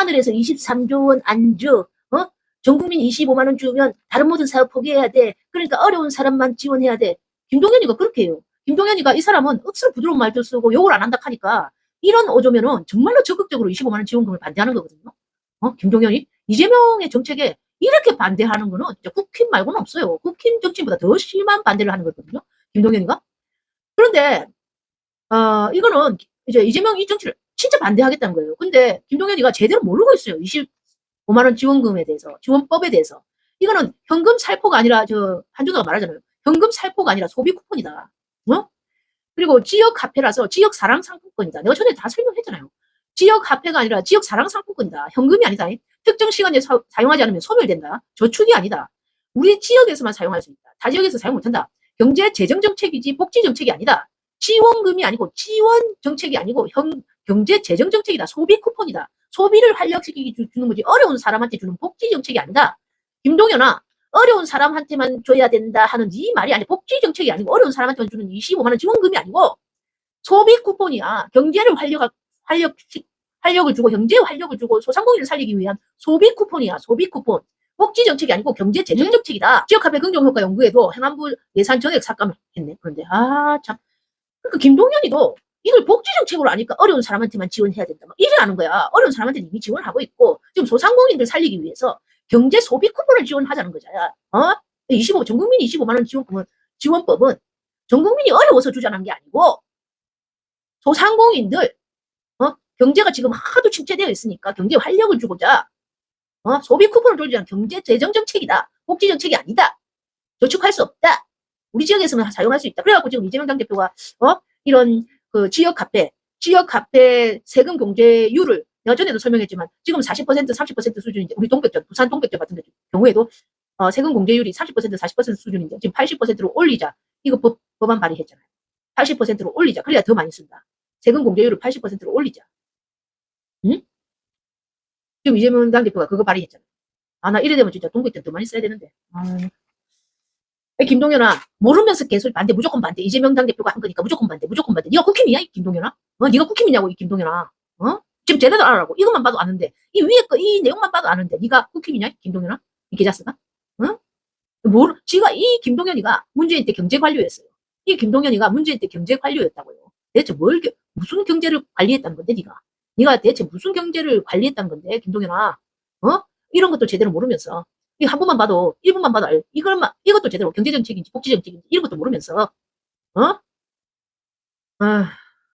하늘에서 23조 원 안 줘. 어? 전 국민 25만 원 주면 다른 모든 사업 포기해야 돼. 그러니까 어려운 사람만 지원해야 돼. 김동연이가 그렇게 해요. 김동연이가 이 사람은 억수로 부드러운 말도 쓰고 욕을 안 한다 하니까 이런 어조면은 정말로 적극적으로 25만 원 지원금을 반대하는 거거든요. 어? 김동연이 이재명의 정책에 이렇게 반대하는 거는 진짜 국힘 말고는 없어요. 국힘 정치보다 더 심한 반대를 하는 거거든요. 김동연이가. 그런데 어, 이거는 이제 이재명 이 정치를 진짜 반대하겠다는 거예요. 근데 김동연이가 제대로 모르고 있어요. 25만 원 지원금에 대해서, 지원법에 대해서. 이거는 현금 살포가 아니라 저 한준호가 말하잖아요. 현금 살포가 아니라 소비 쿠폰이다. 어? 그리고 지역 화폐라서 지역 사랑 상품권이다. 내가 전에 다 설명했잖아요. 지역 화폐가 아니라 지역 사랑 상품권이다. 현금이 아니다. 특정 시간에 사, 사용하지 않으면 소멸된다. 저축이 아니다. 우리 지역에서만 사용할 수 있다. 타 지역에서 사용 못한다. 경제 재정 정책이지 복지 정책이 아니다. 지원금이 아니고 지원 정책이 아니고 형, 경제 재정 정책이다. 소비 쿠폰이다. 소비를 활력시키기 주- 주는 거지 어려운 사람한테 주는 복지 정책이 아니다. 김동연아 어려운 사람한테만 줘야 된다 하는 이 말이 아니 복지 정책이 아니고 어려운 사람한테만 주는 25만 원 지원금이 아니고 소비 쿠폰이야. 경제를 활력 활력 활력을 주고 경제에 활력을 주고 소상공인을 살리기 위한 소비 쿠폰이야. 소비 쿠폰. 복지 정책이 아니고 경제 재정 정책이다. 지역화폐 긍정 효과 연구에도 행안부 예산 정액 삭감을 했네. 그런데 아 참. 그러니까 김동연이도 이걸 복지 정책으로 아니까 어려운 사람한테만 지원해야 된다. 막 이래하는 거야. 어려운 사람한테는 이미 지원을 하고 있고 지금 소상공인들 살리기 위해서 경제 소비 쿠폰을 지원하자는 거잖아. 어? 25, 전 국민이 25만 원 지원금은 지원법은 전 국민이 어려워서 주자는 게 아니고 소상공인들 어? 경제가 지금 하도 침체되어 있으니까 경제 활력을 주고자 어? 소비 쿠폰을 돌리자는 경제 재정 정책이다. 복지 정책이 아니다. 저축할 수 없다. 우리 지역에서만 사용할 수 있다. 그래갖고 지금 이재명 당대표가 어? 이런 그 지역 화폐, 지역 화폐 세금 공제율을 내가 전에도 설명했지만 지금 40% 30% 수준인데 우리 동백전, 부산 동백전 같은 경우에도 어, 세금 공제율이 30% 40% 수준인데 지금 80%로 올리자. 이거 법, 법안 발의했잖아요. 80%로 올리자. 그래야 더 많이 쓴다. 세금 공제율을 80%로 올리자. 응? 지금 이재명 당 대표가 그거 발의했잖아. 아, 나 이래 되면 진짜 동백전 더 많이 써야 되는데. 아, 에, 김동연아, 모르면서 계속 반대, 무조건 반대. 이재명 당대표가 한 거니까 무조건 반대, 무조건 반대. 네가 국힘이야, 이 김동연아? 어, 네가 국힘이냐고, 이 김동연아? 어? 지금 제대로 알아라고. 이것만 봐도 아는데. 이 위에 거, 이 내용만 봐도 아는데. 네가 국힘이냐, 이 김동연아? 이 계좌스가? 어? 뭘, 지가, 이 김동연이가 문재인 때 경제 관료였어요. 이 김동연이가 문재인 때 경제 관료였다고요. 대체 뭘, 겨- 무슨 경제를 관리했다는 건데, 네가? 네가 대체 무슨 경제를 관리했다는 건데, 김동연아? 어? 이런 것도 제대로 모르면서. 이 한 번만 봐도, 1분만 봐도 알, 이걸만, 이것도 제대로 경제정책인지 복지정책인지 이런 것도 모르면서, 어? 아,